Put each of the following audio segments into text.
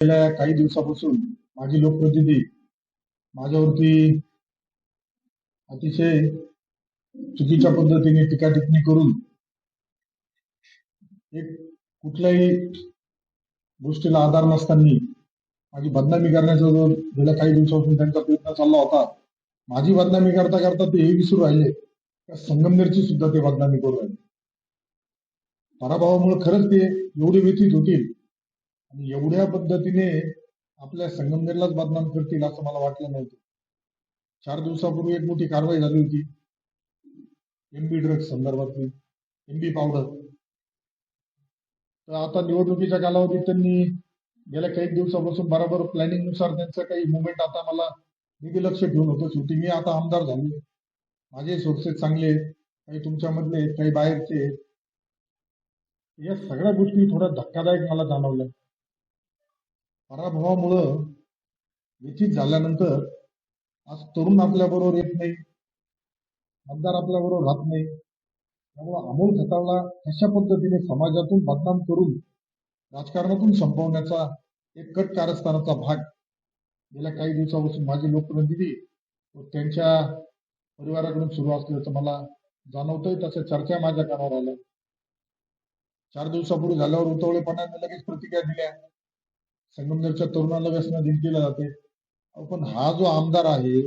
गेल्या काही दिवसापासून माझी लोकप्रतिनिधी माझ्यावरती अतिशय चुकीच्या पद्धतीने टीका टिप्पणी करून एक कुठल्याही गोष्टीला आधार नसताना माझी बदनामी करण्याचा जो गेल्या काही दिवसापासून त्यांचा प्रयत्न चालला होता माझी बदनामी करता करता ते हे विसरू राहिले. त्या संगमनेरची सुद्धा ते बदनामी करू राहिले. पराभवामुळे खरंच ते एवढे व्यथित होतील आणि एवढ्या पद्धतीने आपल्या संगमनेरलाच बदनाम करतील असं मला वाटलं नव्हतं. चार दिवसापूर्वी एक मोठी कारवाई झाली होती. एमबी ड्रग्ज संदर्भातली. एमबी पावडर तर आता निवडणुकीच्या कालावधीत त्यांनी गेल्या काही दिवसापासून बरोबर प्लॅनिंगनुसार त्यांचं काही मुवमेंट आता मला मी लक्ष ठेवून होतं. शेवटी मी आता आमदार झालो माझे सोर्सेस चांगले काही तुमच्यामधले काही बाहेरचे या सगळ्या गोष्टी थोड्या धक्कादायक मला जाणवल्या. पराभवामुळं व्यथित झाल्यानंतर आज तरुण आपल्या बरोबर येत नाही मतदार आपल्या बरोबर राहत नाही. त्यामुळे अमोल खताळला कशा पद्धतीने समाजातून बदनाम करून राजकारणातून संपवण्याचा एक कट कारस्थानाचा भाग गेल्या काही दिवसापासून माझे लोकप्रतिनिधी व त्यांच्या परिवाराकडून सुरू असल्याचं मला जाणवतंय तशा चर्चा माझ्या कानावर आल्या. चार दिवसापूर्वी झाल्यावर उतवळेपणाने लगेच प्रतिक्रिया दिल्या. संगमनेरच्या तरुणाला व्यसन दिन केलं जाते पण हा जो आमदार आहे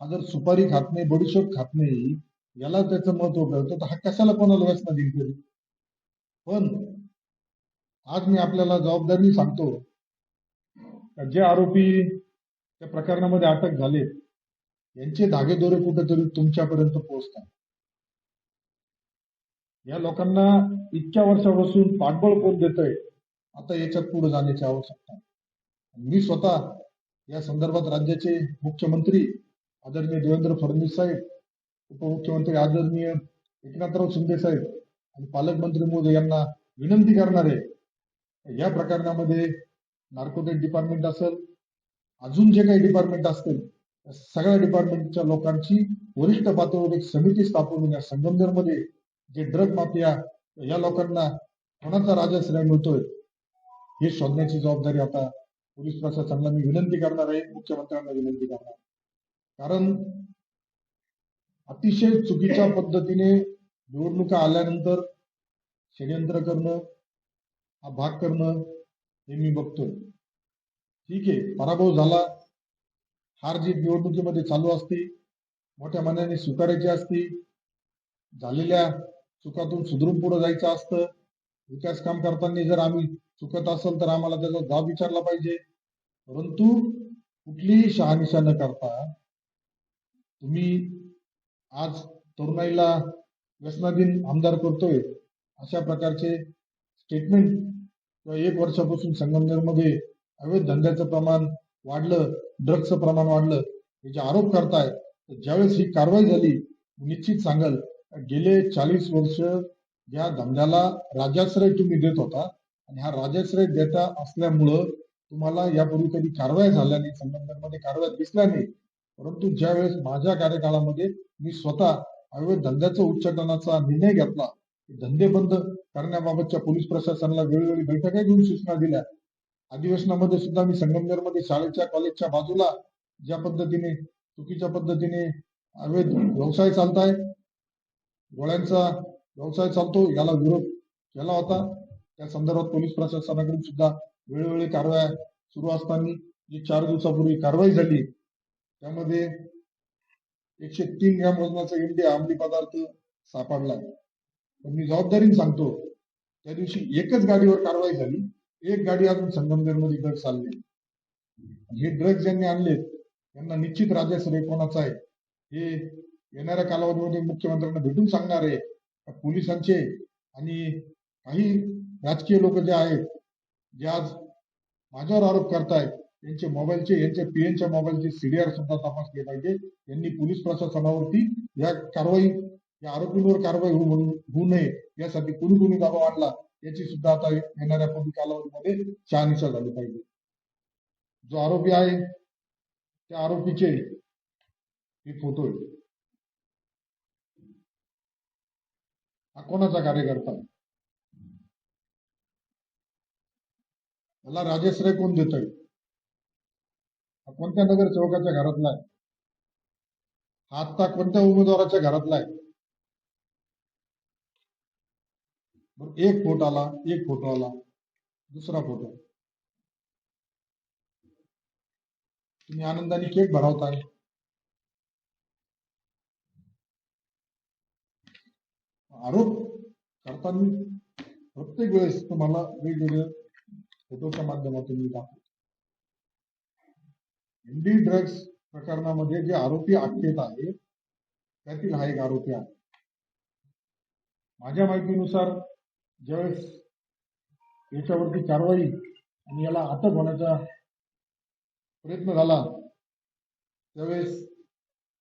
हा जर सुपारी खात नाही बडीशोप खात नाही याला त्याचं महत्त्व कळतं तर हा कशाला कोणाला व्यसन दिन पण आज मी आपल्याला जबाबदारी सांगतो जे आरोपी त्या प्रकरणामध्ये अटक झाले यांचे धागेदोरे कुठेतरी तुमच्यापर्यंत पोहोचतात. या लोकांना इतक्या वर्षापासून पाठबळ कोण देतोय? आता याच्यात पुढे जाण्याची आवश्यकता मी स्वतः या संदर्भात राज्याचे मुख्यमंत्री आदरणीय देवेंद्र फडणवीस साहेब उपमुख्यमंत्री आदरणीय एकनाथराव शिंदे साहेब आणि पालकमंत्री मोदी यांना विनंती करणार आहे या प्रकरणामध्ये नार्कोटिक डिपार्टमेंट असेल अजून जे काही डिपार्टमेंट असतील त्या सगळ्या डिपार्टमेंटच्या लोकांची वरिष्ठ पातळीवर एक समिती स्थापन या संगमनेरमध्ये जे ड्रग माफिया या लोकांना कोणाचा राजाश्रय मिळतोय हे शोधण्याची जबाबदारी आता पोलीस प्रशासनाला मी विनंती करणार आहे मुख्यमंत्र्यांना विनंती करणार कारण अतिशय चुकीच्या पद्धतीने निवडणुका आल्यानंतर षडयंत्र करणं हा भाग करणं हे मी बघतोय. ठीक आहे पराभव झाला. हार जी निवडणुकीमध्ये चालू असते मोठ्या मनाने स्वीकारायची असते झालेल्या चुकातून सुधरून पुढे जायचं असतं विकास काम करताना जर आम्ही चुकत असेल तर आम्हाला त्याचा जाब विचारला पाहिजे. परंतु कुठलीही शहानिशा न करता तुम्ही आज तरुणाईला व्यसनाधीन आमदार करतोय अशा प्रकारचे स्टेटमेंट किंवा एक वर्षापासून संगमनेरमध्ये अवैध धंद्याचं प्रमाण वाढलं ड्रग्सचं प्रमाण वाढलं हे जे आरोप करताय तर ज्यावेळेस ही कारवाई झाली निश्चित सांगाल गेले चाळीस वर्ष या धंद्याला राजाश्रय तुम्ही देत होता. आणि हा राजाश्रय देता असल्यामुळं तुम्हाला यापूर्वी कधी कारवाई झाल्या नाही संबंधांमध्ये कारवाई दिसल्या नाही. परंतु ज्यावेळेस माझ्या कार्यकाळामध्ये मी स्वतः अवैध धंद्याचं उच्चाटनाचा निर्णय घेतला धंदे बंद करण्याबाबतच्या पोलीस प्रशासनाला वेळोवेळी बैठका घेऊन सूचना दिल्या. अधिवेशनामध्ये सुद्धा मी संगमनेरमध्ये शाळेच्या कॉलेजच्या बाजूला ज्या पद्धतीने चुकीच्या पद्धतीने अवैध व्यवसाय चालताय गोळ्यांचा व्यवसाय चालतो याला विरोध केला होता. त्या संदर्भात पोलीस प्रशासनाकडून सुद्धा वेळोवेळी कारवाया सुरू असताना जी चार दिवसापूर्वी कारवाई झाली त्यामध्ये एकशे तीन ग्रॅम वजनाचा एमडी अंमली पदार्थ सापडला. पण मी जबाबदारीने सांगतो त्या दिवशी एकच गाडीवर कारवाई झाली एक गाडी अजून संगमनेरमध्ये ड्रग्ज चालले. हे ड्रग्ज ज्यांनी आणले त्यांना निश्चित राजाश्रय कोणाचा आहे हे येणाऱ्या कालावधीमध्ये मुख्यमंत्र्यांना भेटून सांगणार आहे. पोलिसांचे आणि काही राजकीय लोक जे आहेत जे आज माझ्यावर आरोप करतायत त्यांचे मोबाईलचे यांचे पीएनच्या मोबाईलचे सीडीआर सुद्धा तपासले पाहिजे. यांनी पोलीस प्रशासनावरती या कारवाई या आरोपींवर कारवाई होऊ होऊ नये यासाठी कुणी कुणी दाबा आणला याची सुद्धा आता येणाऱ्या पुढील कालावधीमध्ये शहानिशा झाली पाहिजे. जो आरोपी आहे त्या आरोपीचे हे फोटो आहे हा कोणाचा कार्यकर्ता आहे? त्याला राजश्रय कोण देतोय? कोणत्या नगर चौकाच्या घरातला आहे? हा आत्ता कोणत्या उमेदवाराच्या घरातला आहे? एक फोटो आला एक फोटो आला दुसरा फोटो. तुम्ही आनंदाने केक भरावताय. आरोप करताना प्रत्येक वेळेस तुम्हाला वेगवेगळे फोटोच्या माध्यमातून मी दाखवतो. एनडी ड्रग्स प्रकरणामध्ये जे आरोपी अटकेत आहे त्यातील हा एक आरोपी आहे. माझ्या माहितीनुसार ज्यावेळेस याच्यावरती कारवाई आणि याला अटक होण्याचा प्रयत्न झाला त्यावेळेस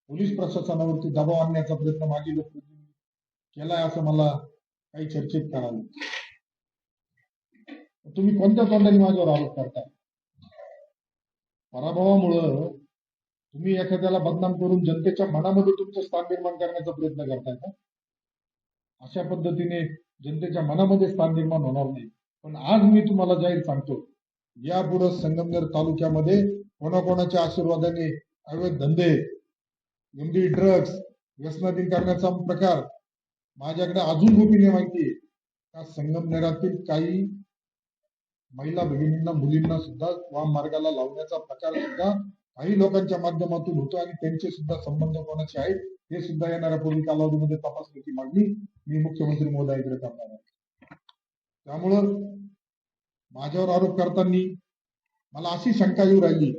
पोलीस प्रशासनावरती दबाव आणण्याचा प्रयत्न माझी लोकप्रतिनिधी केलाय असं मला काही चर्चेत कळालं. तुम्ही कोणत्या तोंडाने माझ्यावर आरोप करताय? पराभवामुळं तुम्ही एखाद्याला बदनाम करून जनतेच्या मनामध्ये तुमचं स्थान निर्माण करण्याचा प्रयत्न करताय का? अशा पद्धतीने जनतेच्या मनामध्ये स्थान निर्माण होणार नाही. पण आज मी तुम्हाला जाहीर सांगतो यापुढे संगमनेर तालुक्यामध्ये कोणाकोणाच्या आशीर्वादाने अवैध धंदे एमडी ड्रग्स व्यसनाधीन करण्याचा प्रकार माझ्याकडे अजून गोपीने माहिती. आहे का संगमनेरातील काही महिला भगिनींना मुलींना सुद्धा वाम मार्गाला लावण्याचा प्रकार सुद्धा काही लोकांच्या माध्यमातून होतो आणि त्यांचे सुद्धा संबंध कोणाचे आहेत हे सुद्धा येणाऱ्या पूर्वी कालावधीमध्ये तपासण्याची मागणी मी मुख्यमंत्री महोदयाकडे करणार आहे. त्यामुळं माझ्यावर आरोप करताना मला अशी शंका येऊ राहिली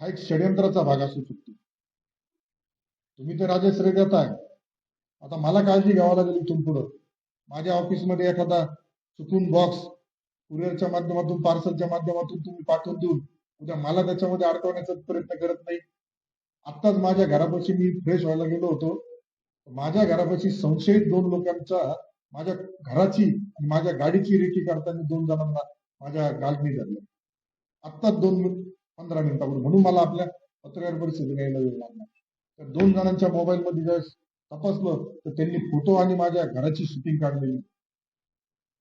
हा एक षडयंत्राचा भाग असू शकतो. तुम्ही तर राजश्री देताय आता मला काळजी घ्यावा लागेल इथून पुढं. माझ्या ऑफिसमध्ये एखादा चुकून बॉक्स कुरिअरच्या माध्यमातून पार्सलच्या माध्यमातून तुम्ही पाठवून देऊन उद्या मला त्याच्यामध्ये अडकवण्याचा प्रयत्न करत नाही. आत्ताच माझ्या घरापाशी मी फ्रेश व्हायला गेलो होतो. माझ्या घरापाशी संशयित दोन लोकांचा माझ्या घराची आणि माझ्या गाडीची रेकी करताना दोन जणांना माझ्या गालनी झाली. आत्ताच दोन मिनिट पंधरा मिनिटावर म्हणून मला आपल्या पत्रकार परिषदेला यायला वेळ लागला. तर दोन जणांच्या मोबाईल मध्ये ज्यावेळेस तपासलं तर त्यांनी फोटो आणि माझ्या घराची शूटिंग काढलेली.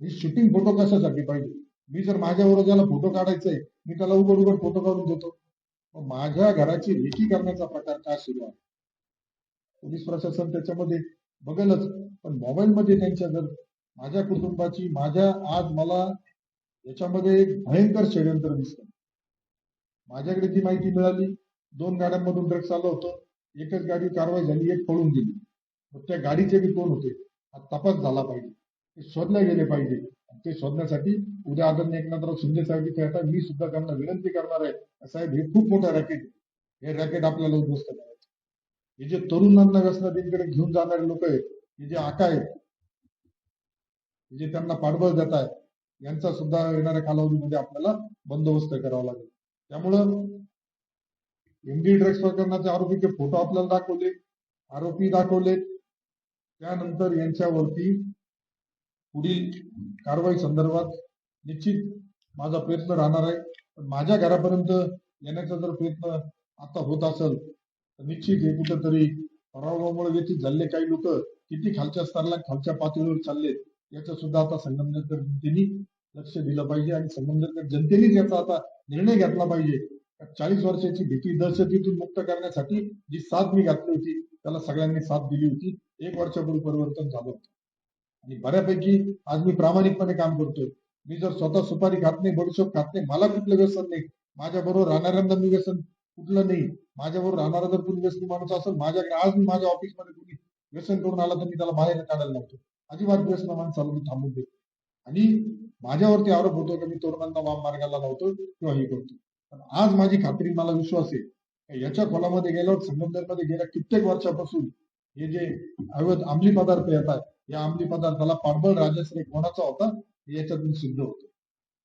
मी शूटिंग फोटो कशासाठी पाहिजे? मी जर माझ्यावर ज्याला फोटो काढायचंय मी त्याला उघड उघड फोटो काढून देतो. मग माझ्या घराची रेखी करण्याचा प्रकार का सुरू आहे? पोलीस प्रशासन त्याच्यामध्ये बघेलच पण मोबाईल मध्ये त्यांच्या जर माझ्या कुटुंबाची माझ्या आज मला याच्यामध्ये एक भयंकर षडयंत्र दिसत माझ्याकडे ती माहिती मिळाली दोन गाड्यांमधून ड्रग्स आलं होतं एकच गाडी कारवाई झाली एक पळून गेली. मग त्या गाडीचे बी कोण होते? हा तपास झाला पाहिजे. शोधले गेले पाहिजे. ते शोधण्यासाठी उद्या आदरणीय एकनाथराव शिंदे साहेब इथे येतात. मी सुद्धा त्यांना विनंती करणार आहे. साहेब हे खूप मोठं रॅकेट हे रॅकेट आपल्याला उद्ध्वस्त करायचं हे जे तरुणांना व्यसनाधीनकडे घेऊन जाणारे लोक आहेत हे जे आका आहेत हे जे त्यांना पाठबळ देत आहेत यांचा सुद्धा येणाऱ्या कालावधीमध्ये आपल्याला बंदोबस्त करावा लागेल. त्यामुळं एमडी ड्रग्स प्रकरणाचे आरोपीचे फोटो आपल्याला दाखवले आरोपी दाखवले त्यानंतर यांच्यावरती पुढील कारवाई संदर्भात निश्चित माझा प्रयत्न राहणार आहे. पण माझ्या घरापर्यंत येण्याचा जर प्रयत्न आता होत असेल तर निश्चित हे कुठंतरी पराभवामुळे व्यतीत झालेले काही लोक किती खालच्या स्तराला खालच्या पातळीवर चाललेत याचं सुद्धा आता संगमनेरकर जनतेने लक्ष दिलं पाहिजे आणि संगमनेरकर जनतेनेच याचा आता निर्णय घेतला पाहिजे. चाळीस वर्षाची भीती दहशतीतून मुक्त करण्यासाठी जी साथ मी घातली होती त्याला सगळ्यांनी साथ दिली होती. एक वर्षापूर्वी परिवर्तन झालं होतं. आणि बऱ्यापैकी आज मी प्रामाणिकपणे काम करतोय. मी जर स्वतः सुपारी खात नाही बडीशोप खात नाही मला कुठलं व्यसन नाही. माझ्या बरोबर राहणाऱ्यांना मी व्यसन कुठलं नाही. माझ्या बरोबर राहणारा जर कोणी व्यसनी माणूस असेल माझ्याकडे आज मी माझ्या ऑफिसमध्ये कोणी व्यसन करून आला तर मी त्याला बाहेर काढायला लावतो अजिबात व्यसन माणसाला मी थांबून देतो आणि माझ्यावरती आरोप होतो की मी तरुणांना वाम मार्गाला लावतो किंवा हे करतो पण आज माझी खात्री मला विश्वास आहे याच्या खोलामध्ये गेल्यावर संबंधांमध्ये गेल्या कित्येक वर्षापासून हे जे अवैध अंमली पदार्थ येतात या अंमली पदार्थाला पाठबळ राजाश्रय कोणाचा होता याच्यातून सिद्ध होतो.